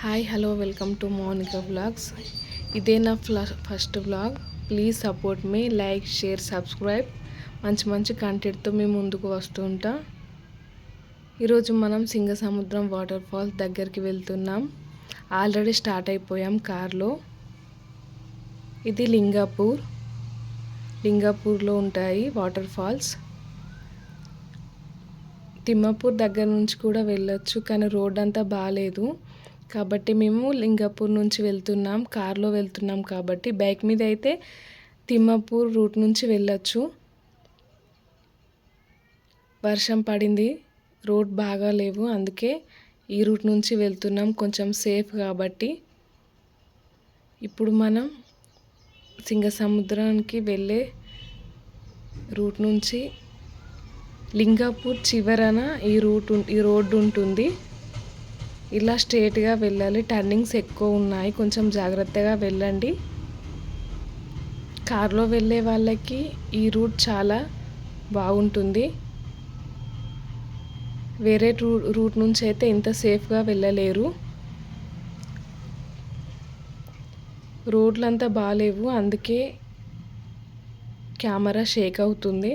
Hi hello welcome to Monika blogs ఇదే నా first vlog please support మీ like share subscribe మంచి మంచి కంటెంట్తో మేము ముందుకు వస్తూ ఉంటా. ఈరోజు మనం సింగసముద్రం వాటర్ ఫాల్స్ దగ్గరికి వెళ్తున్నాం. ఆల్రెడీ స్టార్ట్ అయిపోయాం కార్లో. ఇది లింగాపూర్. లింగాపూర్లో ఉంటాయి వాటర్ ఫాల్స్ తిమ్మపూర్ దగ్గర నుంచి కూడా వెళ్ళొచ్చు కానీ రోడ్ అంతా బాగాలేదు కాబట్టి మేము లింగపూర్ నుంచి వెళ్తున్నాం కార్లో వెళ్తున్నాం కాబట్టి బైక్ మీద అయితే తిమ్మపూర్ రూట్ నుంచి వెళ్ళొచ్చు. వర్షం పడింది రోడ్ బాగా లేవు అందుకే ఈ రూట్ నుంచి వెళ్తున్నాం కొంచెం సేఫ్ కాబట్టి. ఇప్పుడు మనం సింగసముద్రానికి వెళ్ళే రూట్ నుంచి లింగాపూర్ చివరన ఈ రూట్ ఈ రోడ్డు ఉంటుంది. ఇలా స్ట్రేట్గా వెళ్ళాలి. టర్నింగ్స్ ఎక్కువ ఉన్నాయి. కొంచెం జాగ్రత్తగా వెళ్ళండి. కారులో వెళ్ళే వాళ్ళకి ఈ రూట్ చాలా బాగుంటుంది. వేరే రూ రూట్ నుంచి అయితే ఇంత సేఫ్గా వెళ్ళలేరు. రోడ్లు అంతా బాగాలేవు. అందుకే కెమెరా షేక్ అవుతుంది.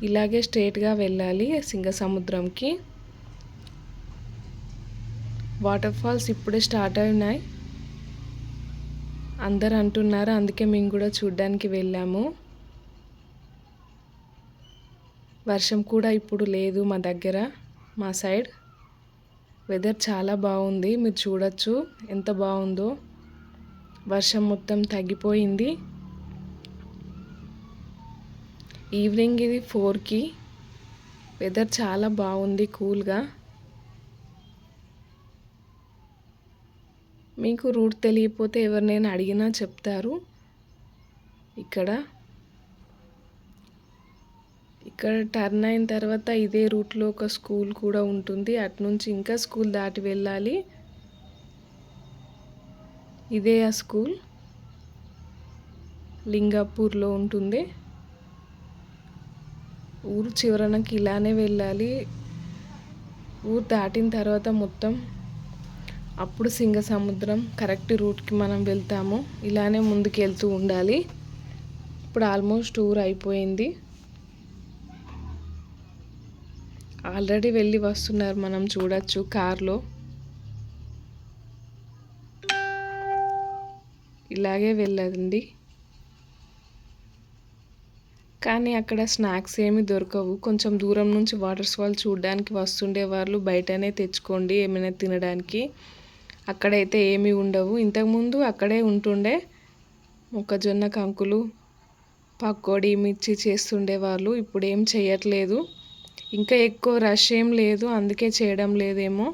ఇలాగే స్ట్రేట్గా వెళ్ళాలి సింగసముద్రంకి వాటర్ ఫాల్స్ ఇప్పుడే స్టార్ట్ అయినాయి. అందరు అంటున్నారు అందుకే మేము కూడా చూడ్డానికి వెళ్ళాము. వర్షం కూడా ఇప్పుడు లేదు మా దగ్గర మా సైడ్. వెదర్ చాలా బాగుంది మీరు చూడొచ్చు ఎంత బాగుందో. వర్షం మొత్తం తగ్గిపోయింది. ఈవినింగ్ ఇది ఫోర్కి. వెదర్ చాలా బాగుంది కూల్గా. మీకు రూట్ తెలియకపోతే ఎవరినైనా అడిగినా చెప్తారు. ఇక్కడ ఇక్కడ టర్న్ అయిన తర్వాత ఇదే రూట్లో ఒక స్కూల్ కూడా ఉంటుంది. అటు నుంచి ఇంకా స్కూల్ దాటి వెళ్ళాలి. ఇదే ఆ స్కూల్. లింగాపూర్లో ఉంటుంది. ఊరు చివరనకి ఇలానే వెళ్ళాలి. ఊరు దాటిన తర్వాత మొత్తం అప్పుడు సింగ సముద్రం కరెక్ట్ రూట్కి మనం వెళ్తాము. ఇలానే ముందుకు వెళ్తూ ఉండాలి. ఇప్పుడు ఆల్మోస్ట్ టూర్ అయిపోయింది. ఆల్రెడీ వెళ్ళి వస్తున్నారు మనం చూడొచ్చు కార్లో. ఇలాగే వెళ్ళండి. కానీ అక్కడ స్నాక్స్ ఏమి దొరకవు. కొంచెం దూరం నుంచి వాటర్ ఫాల్ చూడడానికి వస్తుండే వాళ్ళు బయటనే తెచ్చుకోండి ఏమైనా తినడానికి. అక్కడైతే ఏమీ ఉండవు. ఇంతకుముందు అక్కడే ఉంటుండే. మొక్కజొన్న కంకులు పకోడీ మిర్చి చేస్తుండే వాళ్ళు. ఇప్పుడు ఏం చేయట్లేదు. ఇంకా ఎక్కువ రష్ ఏం లేదు. అందుకే చేయడం లేదేమో.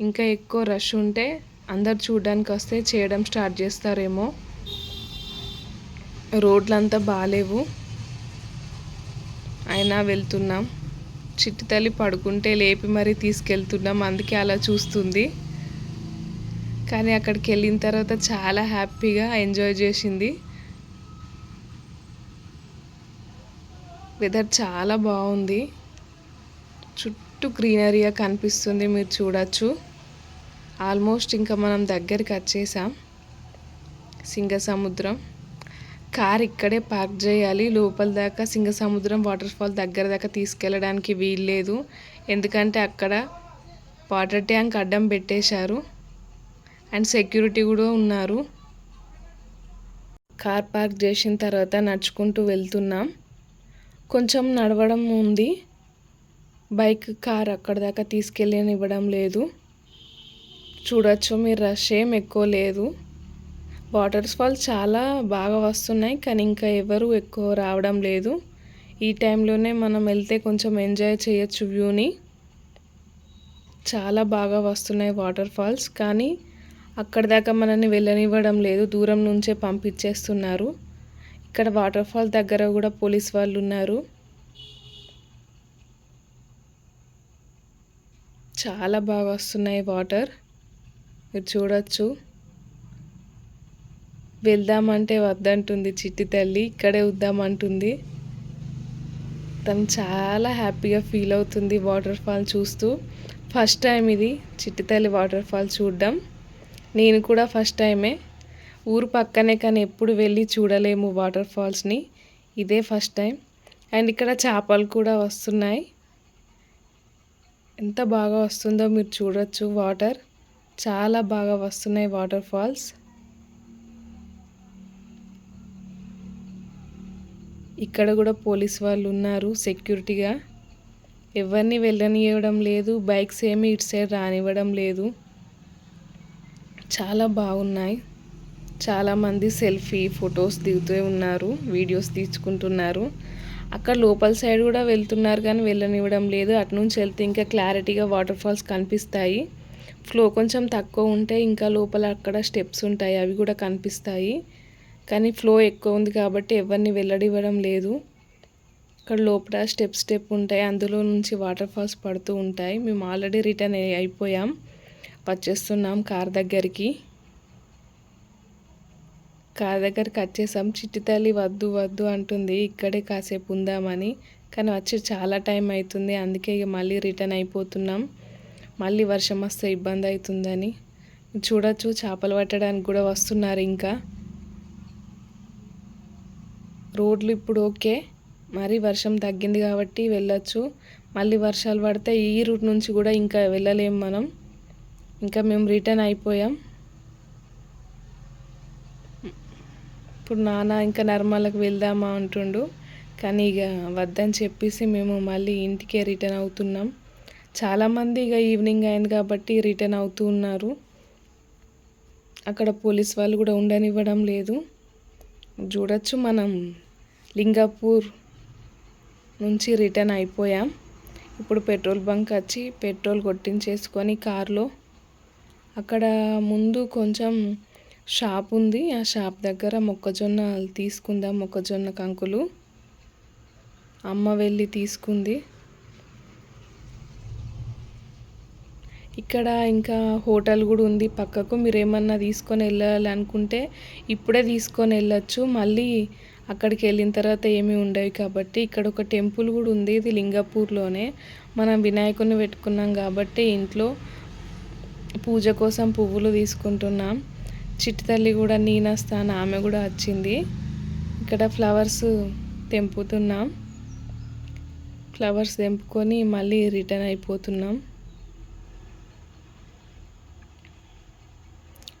ఇంకా ఎక్కువ రష్ ఉంటే అందరు చూడడానికి వస్తే చేయడం స్టార్ట్ చేస్తారేమో. రోడ్లంతా బాగాలేవు అయినా వెళ్తున్నాం. చిట్టు తల్లి పడుకుంటే లేపి మరీ తీసుకెళ్తున్నాం. అందుకే అలా చూస్తుంది. కానీ అక్కడికి వెళ్ళిన తర్వాత చాలా హ్యాపీగా ఎంజాయ్ చేసింది. వెదర్ చాలా బాగుంది. చుట్టూ గ్రీనరీగా కనిపిస్తుంది మీరు చూడొచ్చు. ఆల్మోస్ట్ ఇంకా మనం దగ్గరికి వచ్చేసాం. సింగసముద్రం. కార్ ఇక్కడే పార్క్ చేయాలి. లోపల దాకా సింగసముద్రం వాటర్ ఫాల్ దగ్గర దాకా తీసుకెళ్ళడానికి వీల్లేదు. ఎందుకంటే అక్కడ వాటర్ ట్యాంక్ అడ్డం పెట్టేశారు. అండ్ సెక్యూరిటీ కూడా ఉన్నారు. కార్ పార్క్ చేసిన తర్వాత నడుచుకుంటూ వెళ్తున్నాం. కొంచెం నడవడం ఉంది. బైక్ కార్ అక్కడ దాకా తీసుకెళ్ళనివ్వడం లేదు. చూడొచ్చు మీరు రష్ ఏం ఎక్కువ లేదు. వాటర్ ఫాల్స్ చాలా బాగా వస్తున్నాయి కానీ ఇంకా ఎవరు ఎక్కువ రావడం లేదు. ఈ టైంలోనే మనం వెళ్తే కొంచెం ఎంజాయ్ చేయొచ్చు వ్యూని. చాలా బాగా వస్తున్నాయి వాటర్ ఫాల్స్ కానీ అక్కడ దాకా మనల్ని వెళ్ళనివ్వడం లేదు. దూరం నుంచే పంపించేస్తున్నారు. ఇక్కడ వాటర్ ఫాల్ దగ్గర కూడా పోలీస్ వాళ్ళు ఉన్నారు చాలా బాగా వస్తున్నాయి వాటర్. మీరు చూడొచ్చు. వెళ్దామంటే వద్దంటుంది చిట్టి తల్లి. ఇక్కడే వద్దామంటుంది. తను చాలా హ్యాపీగా ఫీల్ అవుతుంది వాటర్ ఫాల్ చూస్తూ. ఫస్ట్ టైం ఇది. చిట్టితల్లి వాటర్ ఫాల్ చూడడం. నేను కూడా ఫస్ట్ టైమే ఊరు పక్కనే కానీ ఎప్పుడు వెళ్ళి చూడలేము వాటర్ ఫాల్స్ని ఇదే ఫస్ట్ టైం అండ్ ఇక్కడ చేపలు కూడా వస్తున్నాయి. ఎంత బాగా వస్తుందో మీరు చూడొచ్చు వాటర్ చాలా బాగా వస్తున్నాయి వాటర్ ఫాల్స్ ఇక్కడ కూడా పోలీస్ వాళ్ళు ఉన్నారు సెక్యూరిటీగా ఎవరిని వెళ్ళనివ్వడం లేదు బైక్స్ ఏమి ఇటు సైడ్ రానివ్వడం లేదు. చాలా బాగున్నాయి. చాలామంది సెల్ఫీ ఫొటోస్ దిగుతూ ఉన్నారు వీడియోస్ తీసుకుంటున్నారు అక్కడ లోపల సైడ్ కూడా వెళ్తున్నారు కానీ వెళ్ళనివ్వడం లేదు. అటు నుంచి వెళ్తే ఇంకా క్లారిటీగా వాటర్ ఫాల్స్ కనిపిస్తాయి. ఫ్లో కొంచెం తక్కువ ఉంటే ఇంకా లోపల అక్కడ స్టెప్స్ ఉంటాయి అవి కూడా కనిపిస్తాయి. కానీ ఫ్లో ఎక్కువ ఉంది కాబట్టి ఎవరిని వెళ్ళడివ్వడం లేదు. ఇక్కడ లోపల స్టెప్ స్టెప్ ఉంటాయి అందులో నుంచి వాటర్ ఫాల్స్ పడుతూ ఉంటాయి. మేము ఆల్రెడీ రిటర్న్ అయిపోయాం. వచ్చేస్తున్నాం కార్ దగ్గరికి. కార్ దగ్గరికి వచ్చేసాం చిట్టి తల్లి వద్దు వద్దు అంటుంది. ఇక్కడే కాసేపు ఉందామని. కానీ వచ్చి చాలా టైం అవుతుంది. అందుకే ఇక మళ్ళీ రిటర్న్ అయిపోతున్నాం. మళ్ళీ వర్షం వస్తే ఇబ్బంది అవుతుందని. చూడొచ్చు చేపలు పట్టడానికి కూడా వస్తున్నారు ఇంకా. రోడ్లు ఇప్పుడు ఓకే. మరి వర్షం తగ్గింది కాబట్టి వెళ్ళొచ్చు. మళ్ళీ వర్షాలు పడితే ఈ రూట్ నుంచి కూడా ఇంకా వెళ్ళలేము మనం. ఇంకా మేము రిటర్న్ అయిపోయాం. ఇప్పుడు నాన్న ఇంకా నర్మలకు వెళ్దామా అంటుండు. కానీ ఇక వద్దని చెప్పేసి మేము మళ్ళీ ఇంటికే రిటర్న్ అవుతున్నాం. చాలామంది ఇక ఈవినింగ్ అయింది కాబట్టి రిటర్న్ అవుతూ ఉన్నారు. అక్కడ పోలీస్ వాళ్ళు కూడా ఉండనివ్వడం లేదు. చూడొచ్చు మనం లింగాపూర్ నుంచి రిటర్న్ అయిపోయాం. ఇప్పుడు పెట్రోల్ బంక్ వచ్చి పెట్రోల్ కొట్టించేసుకొని కార్లో అక్కడ ముందు కొంచెం షాప్ ఉంది. ఆ షాప్ దగ్గర మొక్కజొన్న తీసుకుందాం మొక్కజొన్న కంకులు. అమ్మ వెళ్ళి తీసుకుంది. ఇక్కడ ఇంకా హోటల్ కూడా ఉంది పక్కకు. మీరు ఏమన్నా తీసుకొని వెళ్ళాలనుకుంటే ఇప్పుడే తీసుకొని వెళ్ళచ్చు. మళ్ళీ అక్కడికి వెళ్ళిన తర్వాత ఏమీ ఉండవు కాబట్టి ఇక్కడ ఒక టెంపుల్ కూడా ఉంది. ఇది లింగపూర్లోనే. మనం వినాయకుని పెట్టుకున్నాం కాబట్టి ఇంట్లో పూజ కోసం పువ్వులు తీసుకుంటున్నాం. చిట్టి తల్లి కూడా నేనొస్తాను ఆమె కూడా వచ్చింది. ఇక్కడ ఫ్లవర్స్ తెంపుతున్నాం. ఫ్లవర్స్ తెంపుకొని మళ్ళీ రిటర్న్ అయిపోతున్నాం.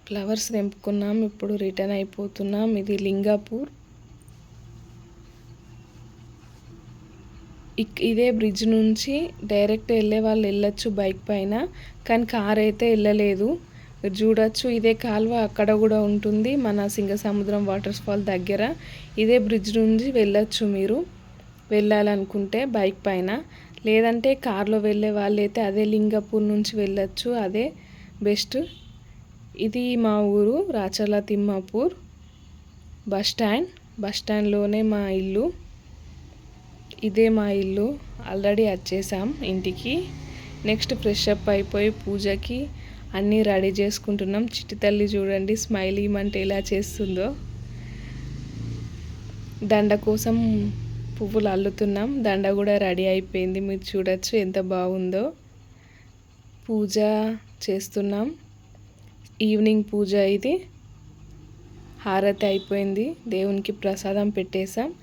ఫ్లవర్స్ తెంపుకున్నాం ఇప్పుడు రిటర్న్ అయిపోతున్నాం. ఇది లింగాపూర్. ఇదే బ్రిడ్జ్ నుంచి డైరెక్ట్ వెళ్ళే వాళ్ళు వెళ్ళొచ్చు బైక్ పైన కానీ కార్ అయితే వెళ్ళలేదు. చూడొచ్చు ఇదే కాలువ అక్కడ కూడా ఉంటుంది మన సింగసముద్రం వాటర్ ఫాల్ దగ్గర. ఇదే బ్రిడ్జ్ నుంచి వెళ్ళొచ్చు మీరు వెళ్ళాలనుకుంటే బైక్ పైన. లేదంటే కార్లో వెళ్ళే వాళ్ళైతే అదే లింగపూర్ నుంచి వెళ్ళొచ్చు అదే బెస్ట్. ఇది మా ఊరు Racharla Timmapur bus stand. Bus స్టాండ్లోనే మా ఇల్లు. ఇదే మా ఇల్లు. ఆల్రెడీ వచ్చేసాం ఇంటికి. నెక్స్ట్ ఫ్రెష్ అప్ అయిపోయి పూజకి అన్నీ రెడీ చేసుకుంటున్నాం. చిట్టి తల్లి చూడండి స్మైల్ ఇమ్మంటే ఎలా చేస్తుందో. దండ కోసం పువ్వులు అల్లుతున్నాం. దండ కూడా రెడీ అయిపోయింది. మీరు చూడొచ్చు ఎంత బాగుందో. పూజ చేస్తున్నాం. ఈవినింగ్ పూజ ఇది. హారతి అయిపోయింది. దేవునికి ప్రసాదం పెట్టేశాం.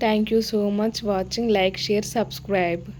Thank you so much watching like share subscribe.